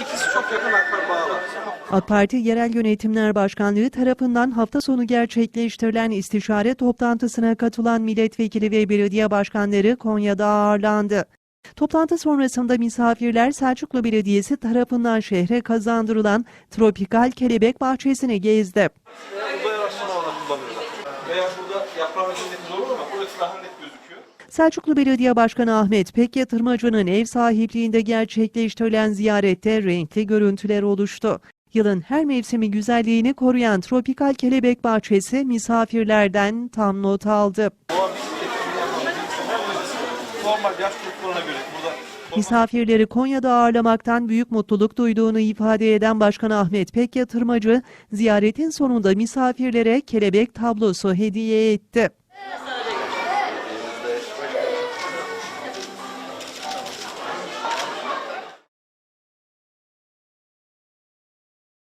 İkisi çok yakın akrabalar. AK Parti Yerel Yönetimler Başkanlığı tarafından hafta sonu gerçekleştirilen istişare toplantısına katılan milletvekili ve belediye başkanları Konya'da ağırlandı. Toplantı sonrasında misafirler Selçuklu Belediyesi tarafından şehre kazandırılan tropikal kelebek bahçesini gezdi. Veya burada içindeki zor ama burası daha net gözüküyor. Selçuklu Belediye Başkanı Ahmet Pek Yatırmacı'nın ev sahipliğinde gerçekleştirilen ziyarette renkli görüntüler oluştu. Yılın her mevsimi güzelliğini koruyan tropikal kelebek bahçesi misafirlerden tam not aldı. Misafirleri Konya'da ağırlamaktan büyük mutluluk duyduğunu ifade eden Başkan Ahmet Pek Yatırmacı, ziyaretin sonunda misafirlere kelebek tablosu hediye etti.